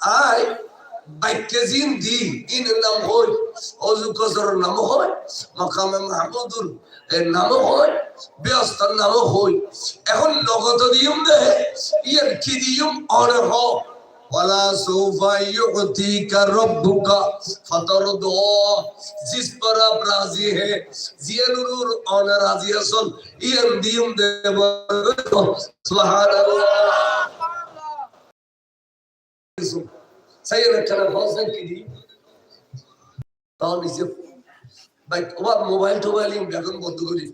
I বাইকেজিন the in নাম হয় অজু নাম হয় মকামে মাহমুদুর এর নাম হয় ব্যস্তর নাম হয় এখন নগদ দিয়ম দে ইয়ার কি দিয়ম? অরে হ। ওয়ালা সৌফা ইউতিকা রব্বুকা ফাতারদা জিস পর রাজি হে জিয়ানুর অন রাজি আসল, ইয়ার দিয়ম দে সুবহানাল্লাহ। সাইয়ের খেলা ফসল কিনি তখন নিচে ভাই তোমার মোবাইল টোবাইল এখন বন্ধ করি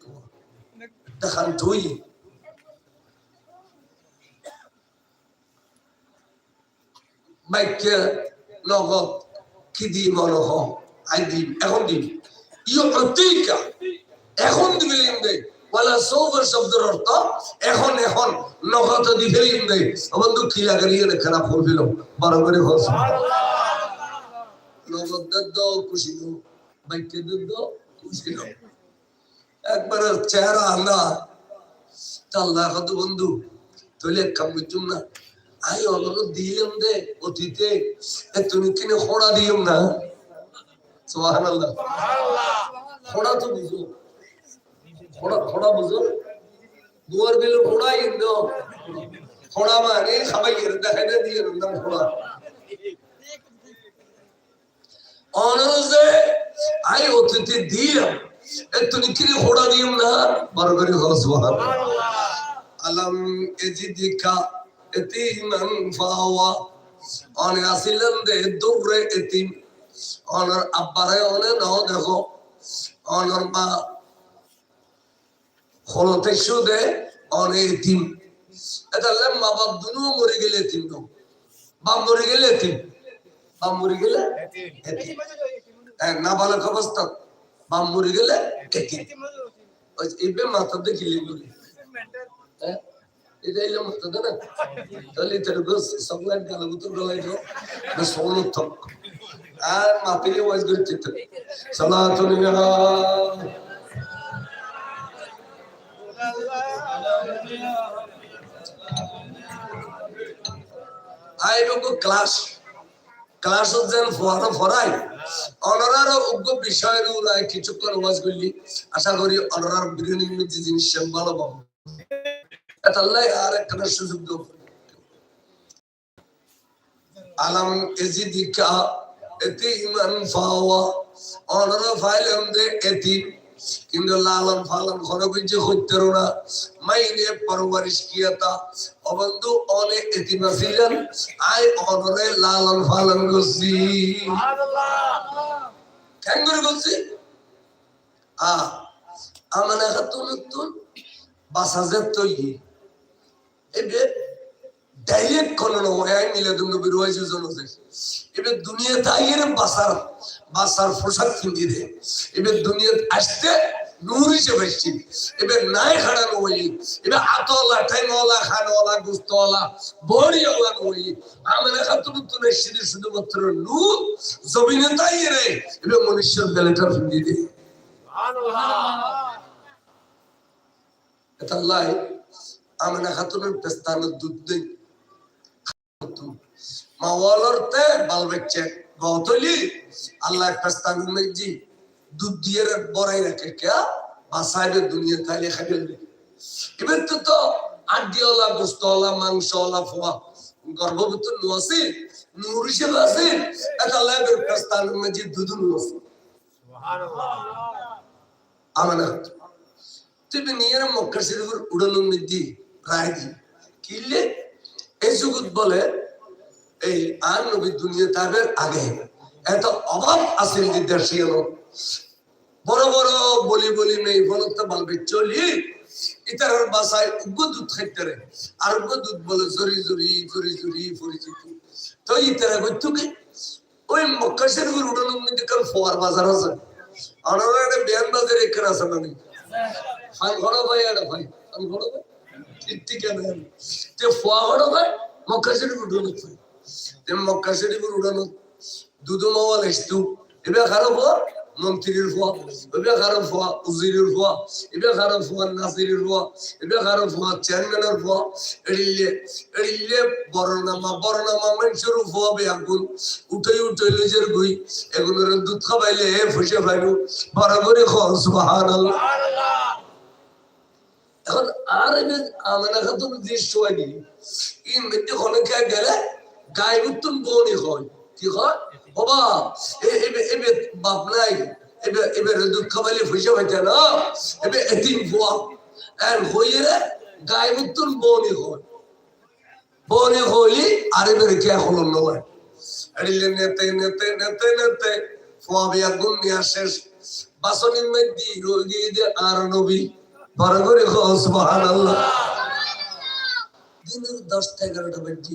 দেখান তুই বাইকে লগত খিদি মনহ আই দিন এখন দিন ইয় অতিকা এখন দিবিলিম দেয় ওয়ালা সৌফর শব্দের অর্থ, এখন এখন নগদ দিবে দে। বন্ধু কি লাগে ইয়ে খারাপ হইল বড় করে হস নগদ দদ্দ খুশি নো বাইকে দদ্দ খুশি নো একবার চেহারা আন্দা আল্লাহ কত বন্ধু তৈলে কাম বুঝুম না। আই অলগ দিলাম দে, অতীতে। তুমি কিনে খোড়া দিলাম না? সুবহানাল্লাহ। খোড়া তো বুঝো খোড়া খোড়া বুঝো। দুয়ার বিল খোড়া ইন্দো খোড়া মানে সবাই এর দেখাই না দিয়ে নাম খোড়া। অনজে আই অতীতে দিলাম এ তুমি কিনে খোড়া দিলাম না? বারবারি হস সুবহানাল্লাহ। আলম এজিদিকা এতিমান ফাওয়া। অনে আসিলেন দে দূরে এতিম। অনর আব্বারে অনে নাও দেখো। অনর মা হলতে সুদে অনে এতিম এটা মা বাপ দুনু মরে গেলে এতিম নো বাপ মরে গেলে এতিম বাপ মরে গেলে এতিম। না ভালো অবস্থা। বাপ মরে গেলে ইবে মাথা দেখিলে বলি হ্যাঁ এটা এলো মতো না? তাহলে তেরো সকলের গালা গুতো গলাই দাও না থক। আর মাপিলে ওয়াজ করে চিত্ত সালাতুন ইয়া আই ক্লাস। ক্লাস ফরাই অনরার উগ্র বিষয়ের উলাই কিছুক্ষণ ওয়াজ করলি আশা করি অনরার যে জিনিস ভালো পাবো এটা আর একটা সুযোগ দেব আলাম এজিদিকা এতে ইমান ফাওয়া। অনরা ফাইলাম দে এতি কিন্তু লালন ফালন ঘরে হইতে না। মাইনে পরবারিশ কিয়াতা অবন্ধু অনে এতি নাছিলেন আই অনরে লালন ফালন করছি। কেন করে আ খাতুন তুন বাসাজের তৈরি। এবে ডাইরেক্ট কোন নয় আছে এবে দুনিয়া তাইয়ের বাসার বাসার পোশাক কিনে দে। এবে দুনিয়া আসতে নূর হিসেবে এসছি এবে নাই খাড়ানো ওই এবে আতলা ঠাইমওয়ালা খানওয়ালা, গুস্তওয়ালা, বড়িওয়ালা নই আমরা খাতুন তুন এসছি শুধুমাত্র নূর, জমিনে তাইয়ের এবে মনুষ্যের বেলেটা ফিরিয়ে দে। এটা আল্লাহ আমনা খাতুনের পেস্তানের দুধ দেই। মাওয়ালরতে বাল বাচ্চা গতলি আল্লাহ পেস্তানের মেজি দুধ দিয়ে বড়াই রাখে কে বাসাইবে দুনিয়া তাইলে খাইবে এবার তো তো আড্ডিওয়ালা গোস্তওয়ালা মাংসওয়ালা ফোয়া গর্ভবতী নু আছে নূর হিসেবে আছে এটা আল্লাহ পেস্তানের মেজি দুধ নু আছে। আমনা খাতুন তুমি নিয়ে মক্কা শরীফের উড়ানোর মধ্যে রায় দি কিনলে এই জগৎ বলে এই আর নবী দুনিয়া তাদের আগে। এত অভাব আসেন যে দেশে বড় বড় বলি বলি নেই বলতে বলবে চলি। ইতার বাসায় উগ্র দুধ খাইতে রে। আর উগ্র দুধ বলে জরি জরি জরি জরি তো ইতারা কি? ওই মক্কা শরীফের উড়ানোর মধ্যে কাল ফোয়ার বাজার আছে? আর ওরা একটা বিয়ান বাজার এখানে আছে ঘর ভাই, আর ভাই ফান ঘর ভাই। ঠিক কেন তে ফুয়া ঘর ভাই, মক্কা শরীফ তে মক্কা শরীফ উড়ানো, দুদু মাওয়াল এসতু এবে খারাপ মন্ত্রীর ফুয়া, এবে কারও ফুয়া, উজিরের ফুয়া, এবে কারও ফুয়া, নাসিরের ফুয়া, এবে কারও ফুয়া, চেয়ারম্যানের ফুয়া। এড়িলে এড়িলে বড়নামা বড়নামা মানুষের ফুয়া বে আগুন। উঠে উঠে লিজের গুই। এগুলোর দুধ খাবাইলে হে ফুসে বড় করে খরচ সুবহান এখন আর আমানা খাতুন দৃশ্য হয়নি। ইন মধ্যে খনকে গেলে? গায়ে উত্তম বনি হয়। কি হয়? বাবা এবে বাপ নাই। এবে এবে দুধ খাবাইলে ফুসে পাইতে না। এবে এতিম ফুয়া এন হইয়ে গায়ে উত্তম বনি হয়। বনি হইলি আর এবে রেখে এখন নয়। এড়িলে নেতে নেতে নেতে নেতে ফুয়া বিয়া গুণ নিয়ে শেষ। বাসনের মধ্যে রোগী আর নবী। বড় করে সুবহানাল্লাহ। দিনের দশটা এগারোটা বেটি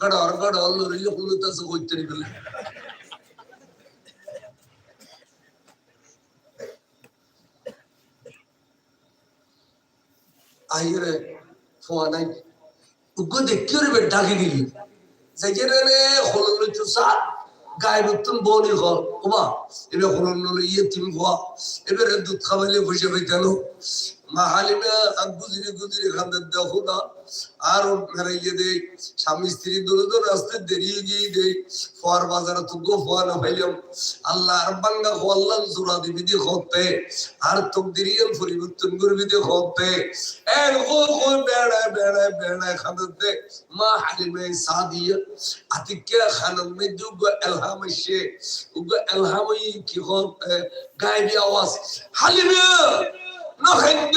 অন্য রইলে কোনো তাছে কইতে গেলে আইরে ফোয়া নাই উগ্র দেখি রে ডাকি দিলি যেখানে রে হলন লইতো সা গায়ে নতুন বনি ঘর ওবা এবার হলন লইলে ইয়ে তুমি ভুয়া এবারে দুধ খাবাইলে বসে পাইতেন মা হালিমা গুজরি গুজরি খান্দের দেখো না আর মেরে গিয়ে দেই, স্বামী স্ত্রী দুজন আসতে দেরি গিয়ে দেই। ফোয়ার বাজারে তো গো ফোয়া না পাইলাম। আল্লাহ আর বাঙ্গা খোয়াল্লাম জোড়া দিবি দিয়ে খতে আর তোক দিরিয়ান পরিবর্তন করবি দিয়ে খতে এর গো গো, বেড়ায় বেড়ায় বেড়ায় খান্দের দে। মা হালিমা সাদিয়া আতিকে খানার মধ্যে উগো এলহাম এসে। উগো এলহাম কি হল গায়েবী আওয়াজ, হালিমা নখেন্দ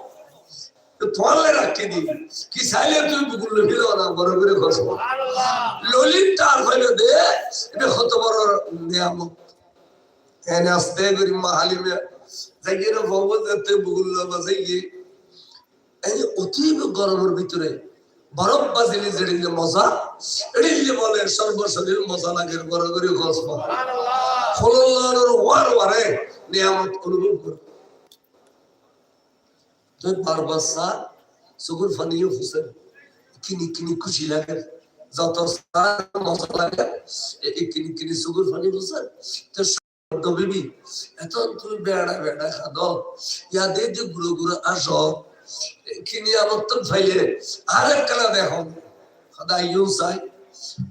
তোয়ালে রাখি দি কি চাইলে তুই বুকুল লভিল না বড় করে ঘর ললিত তার হইল দে এটা কত বড় নিয়ামত এনে আস্তে করি মাহালিমে যাইয়ে ভগবত যাতে বুকুল বাজাইয়ে এই অতীব গরমের ভিতরে বরফ বাজিলে যেড়িলে মজা এড়িলে বলে সর্বশরীর মজা লাগে বড় করে ঘর ফলনের ওয়ার ওয়ারে নিয়ামত অনুভব করে তুই বারবার সা সুগুর ফানিও ফুসেন কিনি কিনি খুশি লাগে যত মজা লাগে এই কিনি কিনি সুগুর ফানি ফুসেন তো বিবি এত তুমি বেড়া বেড়া খাদ ইয়া যে গুলো গুলো আসো কিনি আমার তো ফাইলে আরেক কালা দেখো খাদা আইয়ুন চাই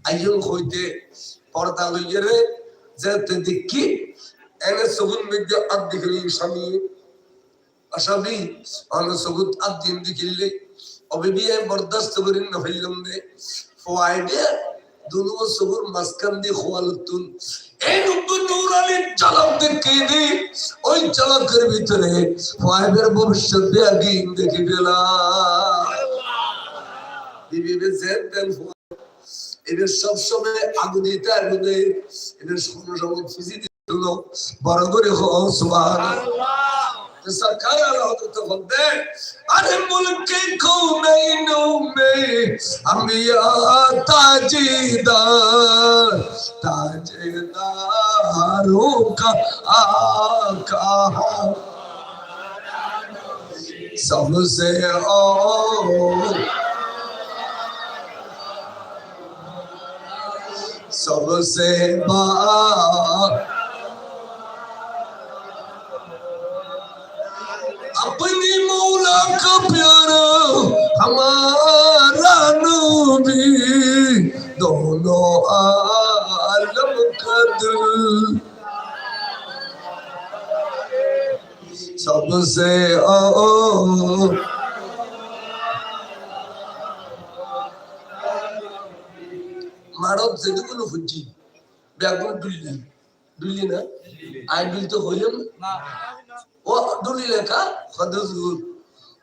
আইয়ুন হইতে পর্দা লইয়ে রে যেতে দেখি এনে সগুন মেঘ আদ দেখলি স্বামী আসামি আমি সগুত আদ দিন দেখিলে অবিবি আমি বরদাস্ত করি না ফেললাম দে ফোয়াইডে দুনো সগুর মাঝখান দিয়ে খোয়ালতুন এই নব্বই নূর আলীর চালক দেখে দি? ওই চালকের ভিতরে ফোয়াইবের ভবিষ্যৎ ব্যাগি দেখি পেলাম বিবি বেজেন দেন এদের সবসময় আগুনিতে আগুনে এদের কোনো সময় ফিজি দিল বড় করে হো সুবহানাল্লাহ। تو سرکار اعلی حضرت فرمائے ارے ملک کونینوں میں انبیاء تاجدار تاجداروں کا آقا سب سے اور سب سے بڑا আমার নবী দল আলম কদল सबसे ओ মারব যেতে কোনো খুঁজছি ব্যাকগ্রাউন্ড ডুললি না? আই ডুল তো হইলাম ও ডুলি লেখা? হদুর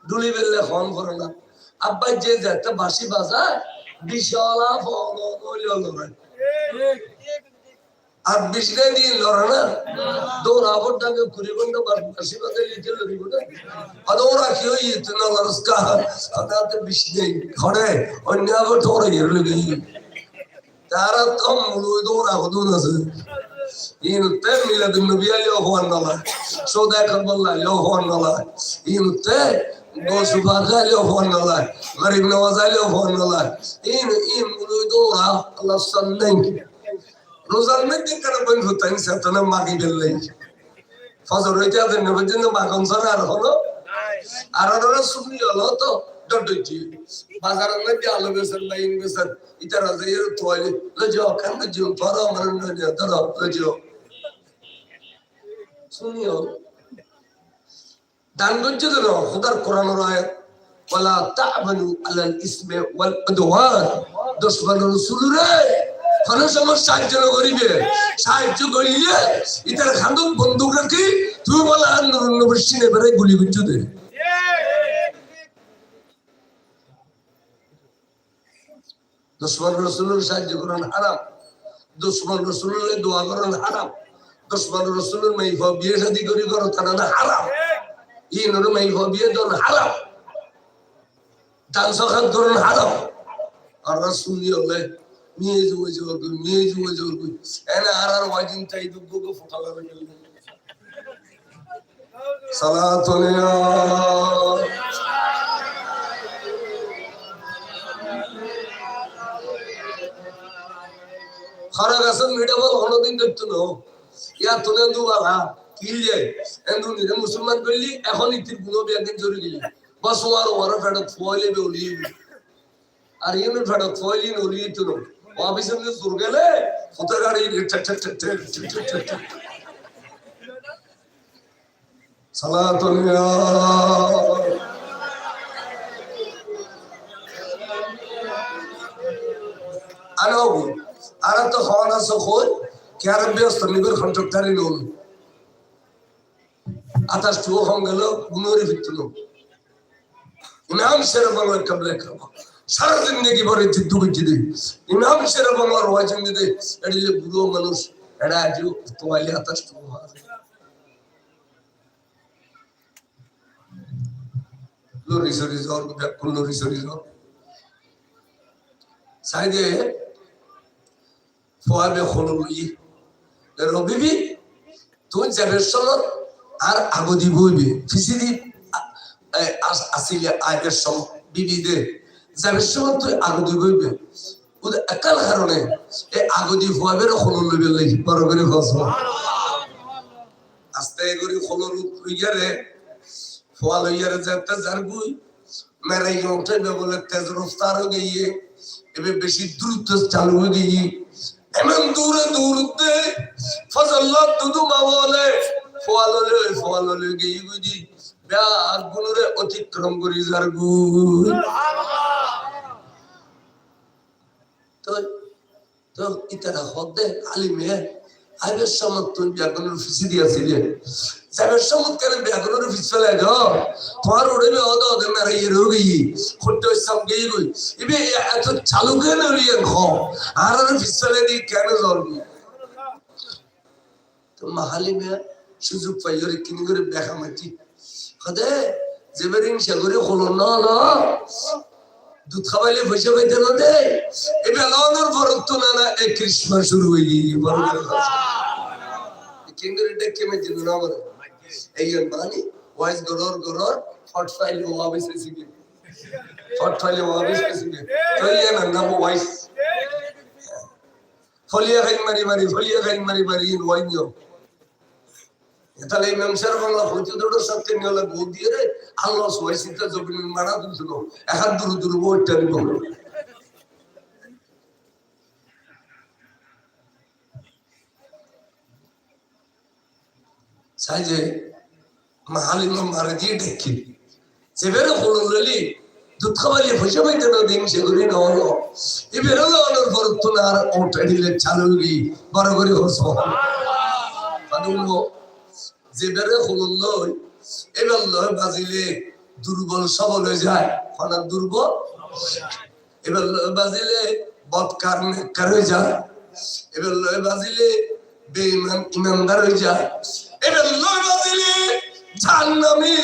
ডুলি বেললে হন করে না। আব্বাই যে যেতে বাসি বাজায়, বিশলা ফল আর বিশটা দিয়ে লড়ে না। দৌড় আবরটাকে কুড়ি ঘণ্টা বাসি বাজায় লিখে লড়িব না। আর ওরা কি হই ইতনা লড়স্কা সাদাতে বিশ নেই ঘরে অন্য আবার তোরা ইয়ে লগে তারা তো মূল দৌড়া হতো না ইনতে মিলাদুন নবী আলী ওহান নালা সৌদা করবল্লা ওহান নালা ইনতে গোসুবার খাইলেও ফোন নলায় গরিব নামাজ আইলেও ফোন নলায় ইন ইন দৌড়া আল্লাহ সন্দেহ রোজার মধ্যে কেন বই ফুতাই সেতনে মাগি ফেললেই ফজর হইতে আছে না পর্যন্ত মাখন ছাড়া আর হলো আর ওরা শুনি হলো তো ডডুজি বাজারের মধ্যে আলু বেসন লাইন বেসন ইতারা যাইয়ের তোয়ালে লজো কান জিও পড়া আমার নজো ধরো লজো শুনিও দান গজ্জো ধরো খুদার কোরআন আয়াত ওয়ালা তা'মানু আলাল ইসমে ওয়াল সাহায্য করিবে, সাহায্য করিলে ইতার খান্দক বন্দুক রাখি তুই বলা সিনে বেড়ে গুলি গুচ্ছু দে দুশ্মন রসুলের সাহায্য করেন হারাম, দুশ্মন রসুলের দোয়া করেন হারাম, দুশ্মন রসুলের মাইফ বিয়ে শাদি করি করো তারা হারাম। ইনর মাইফ বিয়ে দন হারাম দান সখাত করেন হারাম আর শুনি হলে মেয়ে যুগে জোর করি মেয়ে যুগে জোর করি এনে আর আর ওয়াজিন চাই দুগ্গকে ফোটা লাগে সালাতুলিয়া খরা গাছের মিডাবল হনদিন দেখতো না ইয়া তুলে দুবারা মুসলমান করলি এখন ইতির গেলি বা আর ইয়ে ফেরত ফয়লি নলি আর তো হওয়া না সখন কেয়ার ব্যস্ত আতাশ টুও হম গেল গুনোরি ফিরতুল ইমাম সেরা বাংলার কাবলে খাব সারা জিন্দগি ভরে জিদ্দু বিচ্ছি দে। ইমাম সেরা বাংলার ওয়াজিন দে। এটি যে বুড়ো মানুষ, এরা আজ তোয়ালি আতাশ টুও লরি সরি জ্বর, ব্যাকুল লরি সরি জ্বর। সাইডে ফোয়াবে হলুই রবিবি তুই যাবে সময় আর আগদি বইবে ফিসিদি আসিলে আগের সম, বিবিদে। যাবে সময় তুই আগদি বইবে একাল কারণে এই আগদি ফোয়াবের হলুন লইবে লাগি বড় করে খস আস্তে করে হলুন লইয়ারে ফোয়া লইয়ারে যাতে যার গুই মেরে উঠে বলে, তেজ রফতার হয়ে গিয়ে, এবার বেশি দ্রুত চালু হয়ে গিয়ে, এমন দূরে দূরতে ফজল্লা দুদু মাওয়ালে ফোয়াললে ফোয়াললে গিয়ে বুঝি ব্যাগ গুলোরে অতিক্রম করি যার গুণ তো তো ইতারা হদে আলিমে আগের সময় তুই ব্যাগুনের ফিসি দিয়েছিলে। যাবের সময় কেন ব্যাগুনের ফিস ফেলে গো তোমার উড়ে অদ অদ মেরে ইয়ে রোগী। খুঁটে সব গিয়ে গই ইবে, এত চালু কেন লিয়ে ঘ আর ফিস ফেলে দি কেন জলবি তো মাহালিমে সুযোগ পাইলে কিনি করে দেখা মাটি হদে যেবারে ইনশা করে হলো না না। দুধ খাওয়াইলে পয়সা পাইতে না দে। এ বেলানোর ফরক তো না না এ ক্রিসমাস শুরু হয়ে গিয়ে বড় কিঙ্গরে ডেকে মে দিন না বলে এই মানি ওয়াইস গরর গরর, ফট ফাইল ও আবিস সিগে ফট ফাইল ও আবিস সিগে তো ইয়ে না না ওয়াইস। ফলিয়া খাই মারি মারি ফলিয়া খাই মারি মারি ওয়াইনিও তাহলে ইমাম সাহেব বাংলা হইতে দুটো সাথে নিয়ে বউ দিয়ে রে আল্লাহ সবাই চিন্তা জমিন মারা দিছিল এখন দূর দূর বইটা নিব চাই যে মাহাল ইমাম মারা দিয়ে ঢেকি যেবেরে হলো ললি দুধ খাবারিয়ে পয়সা পাইতে না দিন সেগুলি না হলো। এবেরও না হলোর পর তোমার ওটা নিলে চালুলি বরাবরই হস মানে বেড়ে হলুন লই এবার লয় বাজিলে দুর্বল সবল হয়ে যায়। হঠাৎ দুর্বল এবার লয় বাজিলে বৎকার নেককার হয়ে যায়। এবার লয় বাজিলে বেঈমান ইমানদার হয়ে যায়। এবার লয় বাজিলে জাহান্নামী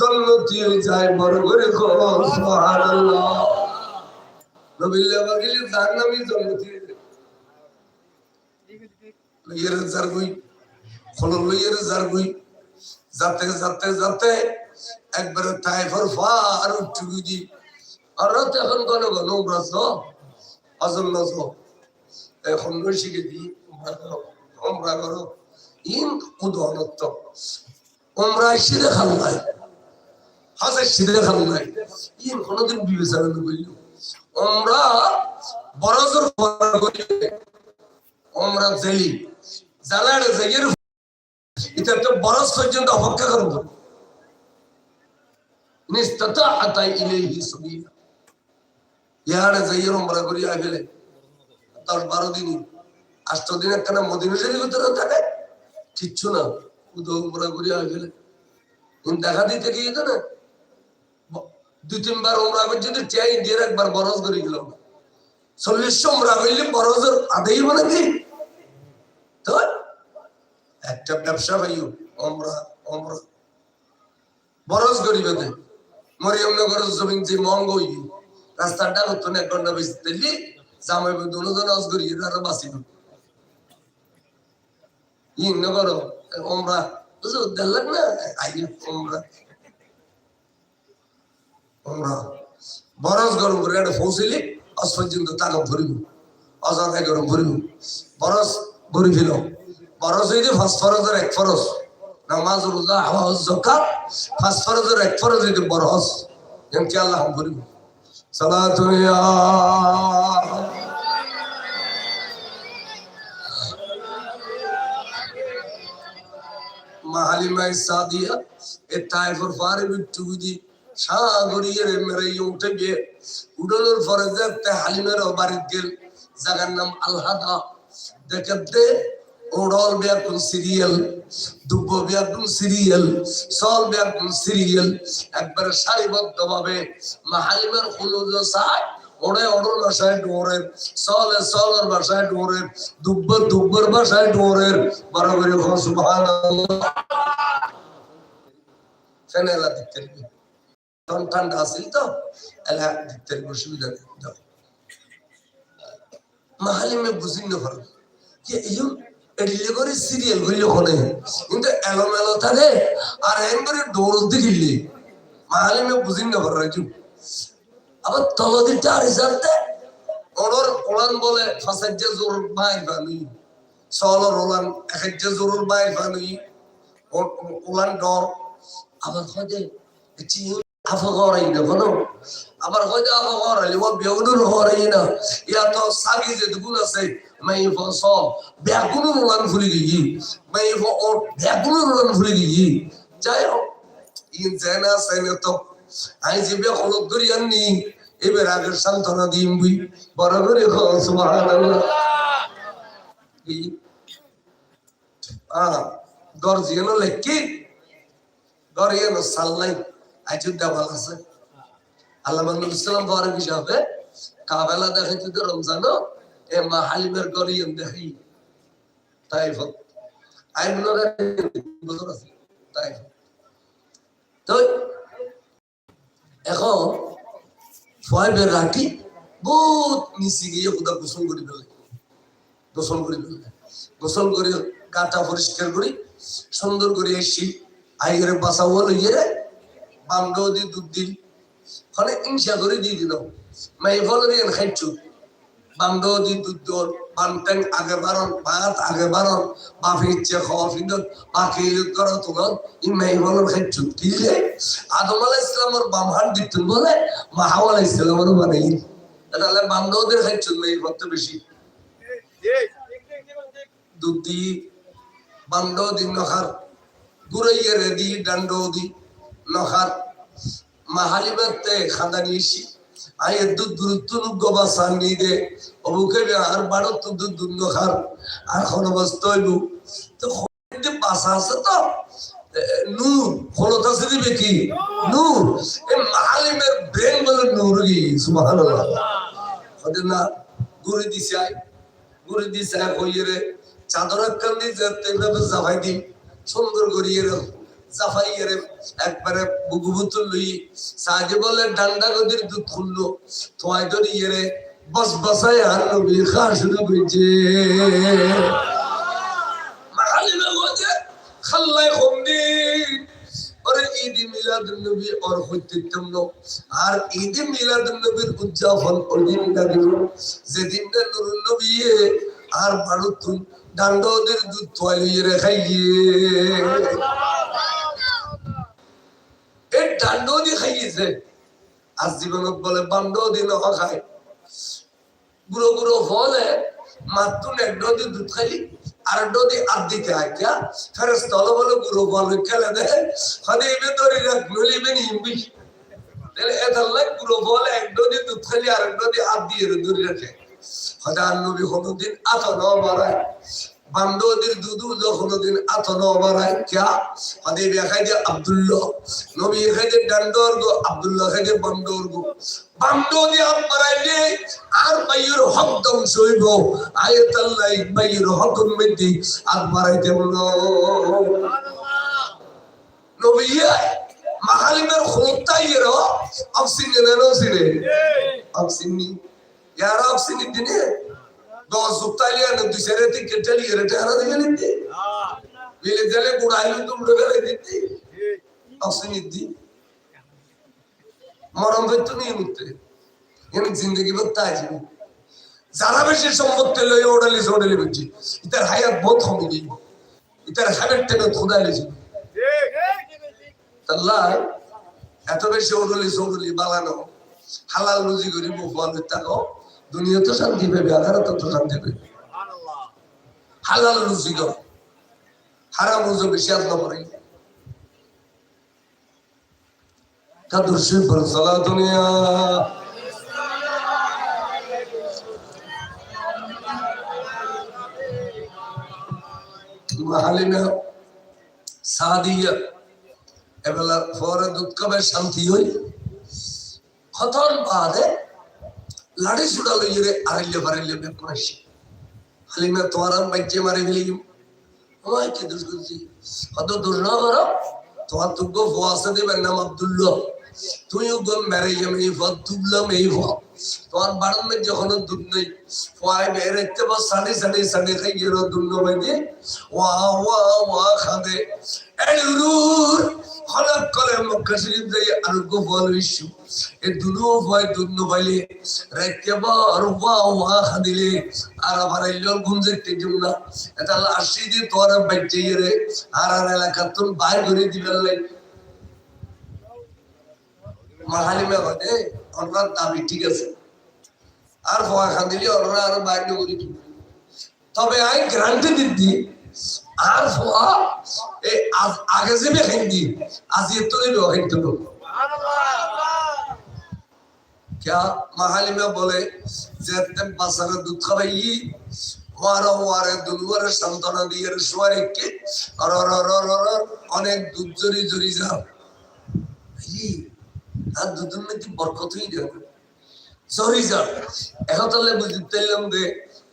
জন্নতি হয়ে যায় বড় করে কর সুবহানাল্লাহ জাহান্নামী জন্নতি হয়ে যায়। খলর লইয়ের জারগুই যাতে যাতে যাতে একবারে তাইফর ফার উঠুগি দি আর এখন কোন কোন নজ এখন দি করো ইন শিরে খাল্লাই হাজার শিরে খাল্লাই ইন কোনদিন বিবেচনা করিল। ওমরা বড়জোর করিলে ওমরা জেলি। জালাড়ে জেগের এটা একটা বরস পর্যন্ত অপেক্ষা করব ইয়ারে যাইয়ের দিন, আষ্ট না, উদো দেখা দিতে তো না দুই তিনবার তো একবার বরস করে গেল। চল্লিশশো উমরা হইলে বরসের আদেই মানে তো একটা ব্যবসা পাইও আমরা আমরা বরস গরিবে মরিয়ম নগর জমিন যে মঙ্গ হই রাস্তাটা হতো এক ঘণ্টা বেশি দিল্লি জামাই দুনো জন আজ করি তারা বাঁচিল ই নগর ওমরা বুঝো দেড় না? আই ওমরা ওমরা বরস গরম করে একটা পৌঁছিলি আজ পর্যন্ত তাকে ভরিব অজাদায় গরম ভরিব বরস ভরি ফেল বরস হইলে ফাঁস ফরজের এক ফরজ। নামাজ রোজা হজ জকাত ফাঁস ফরজের এক ফরজ হইলে বরস এমকি আল্লাহ ভরিব সালাতু মাহালিমাই সাদিয়া, এ তাইফর ফারে বিট্টুগুদি সাগরিয়ের মেরে উঠে গিয়ে উডলোর পরে দেখতে হালিমের গেল। জায়গার নাম আলহাদা। দেখতে ওড়ল ব্যাকুন সিরিয়াল দুব্ব ব্যাকুন সিরিয়াল সল ব্যাকুন সিরিয়াল একবারে সারিবদ্ধ ভাবে মাহালিমের হলুদ সাই ওড়ে ওড়র বাসায় ডোরের সলে সলের বাসায় ডোরের দুব্ব দুব্বর বাসায় ডোরের বড় করে সুবহানাল্লাহ ফেনে এলা দেখতে তখন ঠান্ডা আসিল তো এলা দেখতে অসুবিধা নেই মাহালিমে বুঝিন পারো যে এই এডিলে করে সিরিয়াল হইলে ওখানে কিন্তু এলোমেলো থাকে আর এম করে দৌড় দিলি মাহালিমে বুঝিন না পারো রাজু আবার তলদিটা আর হিসাবতে ওড়র ওলান বলে ফাঁসের যে জোর বাইর বানুই সলর ওলান একের যে জোর বাইর বানুই ওলান ডর। আবার হয়তো আফা করাই না কোনো আবার হয়তো আফা করাইলে ও বেগুনুর করাই না। ইয়া তো সাগি যে দুগুন আছে মাই ফসল বেগুনুর উলান ফুলি গিয়ে মাই ফ ও বেগুনুর উলান ফুলি গিয়ে যাই হোক ইন জেনা সেনে তো আই যে বে হলুদ ধরি আননি এবার আগের সান্ত্বনা দিম বুই বড় করে সুবহানাল্লাহ কি গর্জিয়ানো লেখি গরিয়ানো সাল্লাই আজুদ্দা ভালো আছে আল্লাহ নবী ইসলাম ফারুক হিসাবে কাবেলা দেখাইতে তো রমজানো এ মা হালিমের গরিয়ান দেখি। তাই আই মনে বছর তো এখন ফয়েবের রাখি বহুত নিচে গিয়ে কোথা গোসল করি ফেলে। গোসল করি ফেলে। গোসল করে গাটা পরিষ্কার করি, সুন্দর করে এসি আইগরে বাসা হল ইয়ে বামডো দি দুধ দিল। ফলে ইনসা করে দিয়ে দিল মাই ফল দিয়ে খাইছু? বামডো দি দুধ আগে বারণ ভাত আগে বারণ। বাফি ইচ্ছে খাওয়া ফিদত, বাকি করো তোমার। ই মাই ফলর খাইছু যে আদম আলাহ ইসলামের বাম হাত দিতেন বলে মাহাও আলাহ ইসলামেরও বানাই তাহলে বামডোদের খাইছু মাই ফলতে বেশি? দুধ দি দি নখার। গুড়াইয়ে রেডি ডান্ডো দি নখার। মাহালিমাতে খাদানি আই এত দূরত্ব গবা দে। অবুকে আর বারো তো খার আর হইব। তো বাসা আছে তো। নূর আছে দিবে কি? নূর। এই মাহালিমের ব্রেন বলে নূর না গুড়ি দিছে আই গুড়ি দিছে আই কইরে চাদর কান দি যেতে জাফাই দি সুন্দর করিয়ে জাফাই আর নবী খা শুরু করেছে মাহালিমে বলছে খাল্লাই খমদি আর ঈদ মিলাদ নবীর উদযাপন ওদিন লাগিল যেদিন না নুর নবী, আর ভারতুন ডান্ডদের দুধ তোয়ালিয়ে রেখাইয়ে এই ডান্ডদি খাইয়েছে আজ জীবনত বলে বান্ডদি নখ খায় বুড়ো বুড়ো ফলে মাত্র এক ডদি দুধ খাইলি আর ডদি আর দিতে আজ্ঞা ফেরে স্থল বলে বুড়ো বল খেলে দে। হদে ইবে দরি রাখ নলিবে নিবি তাহলে এটার লাগ বুড়ো বলে এক ডদি দুধ খাইলি আর ডদি আর দিয়ে দরি রাখে হদে আর নবী কোনোদিন আত ন বাড়ায় বান্দোদের দুদু কোনোদিন আত ন বাড়ায় ক্যা হদে খাই আব্দুল্লাহ নবী খাই দিয়ে ডান্ডর গো আব্দুল্লাহ খাই দিয়ে বান্দর গো বান্দোদি আপ বাড়াইলে আর বাইয়ের হক ধ্বংস হইব। আয়াতাল্লাহ বাইয়ের হকম মেদি আর বাড়াইতে বলো। নবিয়া মাহালিমের খোলতাই এর অক্সিজেন এর সিনে। অক্সিনি ইয়ার অক্সিনি দিনে দশ সুতালিয়া নদী সেরে তি কেটালি এর টারা দিকে নিতে। বিলে জলে গুড়াইলু তুমি গেলে দিতে। অক্সিনি দি। হইতো নি মুতে এমনি জিন্দগি বলতে আসবে যারা বেশি সম্পত্তি লই ওড়ালি সোড়ালি বুঝছি। ইতার হায়াত বহুত কমে গই ইতার হাবের টেনে খোদা লেছি। আল্লাহ এত বেশি ওড়ালি সোড়ালি বালানো। হালাল রুজি করি মুফাল থাকো দুনিয়া তো শান্তি পাবে আখারাত তো শান্তি পাবে হালাল রুজি কর হারাম রুজি বেশি আল্লাহ করে কাদুর শিফর সালা দুনিয়া। মাহালিনা সাদিয়া এবেলা পরে দুধ কবে শান্তি হই। হতন বাদে ফেলি আমায় কি দোষ করছি কত দোষ না করো তোমার তুগ্য ফোয়াসে দেবেন নাম আব্দুল্লাহ তুইও গম যাবে এই ফল তুবলাম এই ফল তোমার বাড়ান যখন দুধ নেই ফোয়াই বেড়াইতে বা সাড়ে সাড়ে সাড়ে খাই গেল দুন্ন বাইদে ওয়া ওয়া ওয়া খাদে এলুরুর হলক করে মক্কা শরীফ যাই আর গো ফল ইস্যু এ দুনো ভয় দুন্ন বাইলে রাইতে বা ওয়া খাদিলে আর আবার আইল ঘুম যেতে জুমনা এটা লাশি দিয়ে তোরা বাইতে রে আর আর এলাকা তুন বাইর করে দিবেন লাই মাহালিমে হতে ওনার দাবি ঠিক আছে। আর ফোয়া খান দিলে ওনারা আরও বাইরে করে দিবে। তবে আই গ্রান্টি দিদি আর ফোয়া এই আজ- আগে যে খাই দি আজ এত দিল খাইতে লোক क्या महाली में बोले যেতে বাসারে দুধ খাবাই ওয়ারা ওয়ারে দুলুয়ারে সান্তনা দিয়ে সোয়ারে কে আর আর আর আর আর আর অনেক দুধ জরি জরি যাও এই আর দুধের মধ্যে বরকত হয়ে যাবে জরি যাও এখন তাহলে বুঝতেলাম যে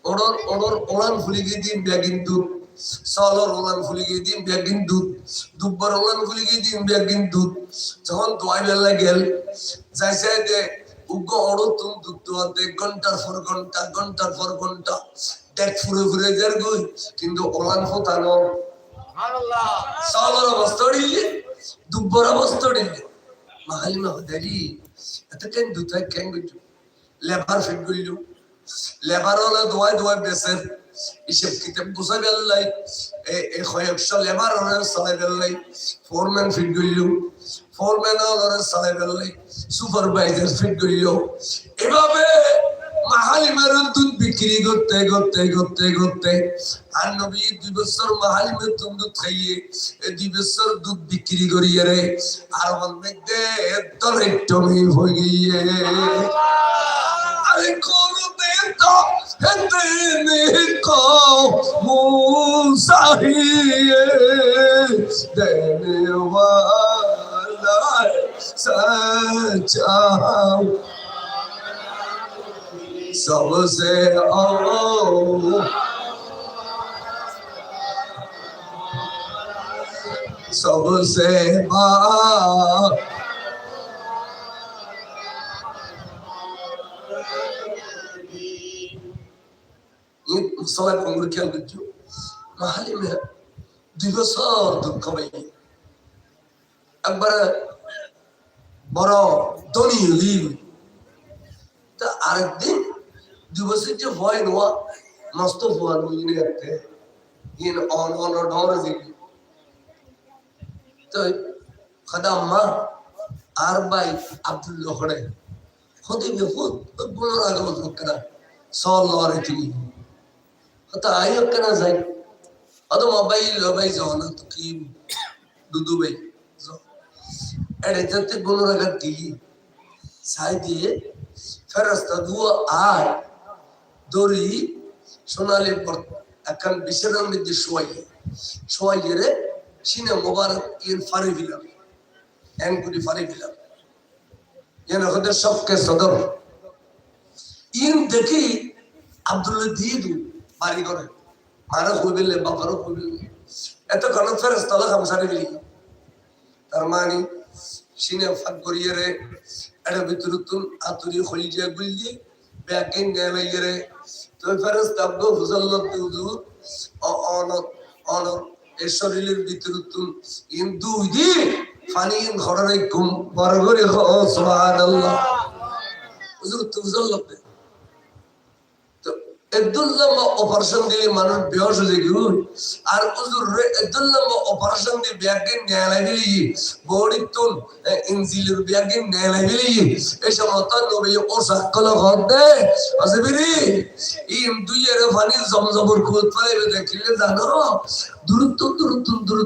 ওড়র ওড়র ওড়ান ফুলি গিয়ে দিন ব্যাগিন দুধ সলর ওলান ফুলি গিয়ে দিন ব্যাগিন দুধ। দুব্বার ওলান ফুলি গিয়ে দিন ব্যাগিন দুধ। যখন দোয়াই বেলা গেল যাইছে যে উগ্র অড়ো তুমি দুধ দোয়াতে ঘণ্টার পর ঘণ্টা ঘণ্টার পর ঘণ্টা দেখ ফুরে ফুরে যার গই কিন্তু ওলান ফোতানো সলর অবস্থা দিলে দুব্বর অবস্থা দিলে মাহালি মা দেরি এত কেন দুধ কেন গইছো লেবার ফিট গইল লেবার হলে দোয়াই দোয়াই বেসের হিসেব কিতাব বুঝাই বেলাই কয়েকশো লেবার হলে চালাই বেলাই ফোরম্যান ফিট গইল ফোরম্যান হলে চালাই বেলাই সুপারভাইজার ফিট গইল এভাবে মাহালিমের দুধ বিক্রি করতে করতে করতে করতে আর নবী দুই বছর মাহালিমের দুধ খাইয়ে দুই বছর দুধ বিক্রি করিয়ে রে আর মধ্যে দলে টমি হয়ে গিয়ে। আরে কোন دین کو موسیٰ دینے والا سچا سب سے او سب बा সবাই কংগ্রেস খেয়াল করছ মাহালিমে দুই বছর দুঃখ পাই। একবারে বড় ধনী হলি তা আরেকদিন দুই বছর যে ভয় নোয়া নষ্ট হওয়ার বুঝলি একটা ইন অন অন ডর জিগি তো খাদা আম্মা, আর খদি বেহুত বড় আগল হকনা সল লরে তো আই হোক না যাই অত মোবাইল না তো কি দুদুবাই এতে গুলো রাখার দিলি সাই দিয়ে ফেরস্তা দু আর দড়ি সোনালি এখন বিশ্বের মধ্যে শোয়াইয়ে শোয়াইয়ে রে সিনে মোবারক ইয়ে ফারে ফিলাম এন করে ফারে ফিলাম এন সবকে সদর ইন দেখি আব্দুল্লাহ দিয়ে দিই বাড়ি করে। মারো কইবিলে বাবারও কইবিলে এত কোন ফেরস তলা খামসারে বিলি তার মানে সিনে ফাক করিয়ে রে, এটা ভিতর তুন আতুরি খলি যে গুলি ব্যাকিং গেলে রে। তো ফেরস তাবগ ফুজল্লত উজু অন অন এ শরীরের ভিতর তুন ইন দুই দি ফানি ঘরে কুম বড় করে। সুবহানাল্লাহ। একদম লম্বা অপারেশন দিলে মানুষ বেহস হয়ে গেল আর উজুর রে একদম লম্বা অপারেশন দিয়ে ব্যাগে নেলা দিলি বডি তুন ইনজিলের ব্যাগে নেলা দিলি এই সময় তো নবী ও সাকল হতে আসবিরি ইন দুইয়ের পানি জমজমর খুদ পারে দেখিলে জানো? দূরত্ব দূরত্ব দূরত্ব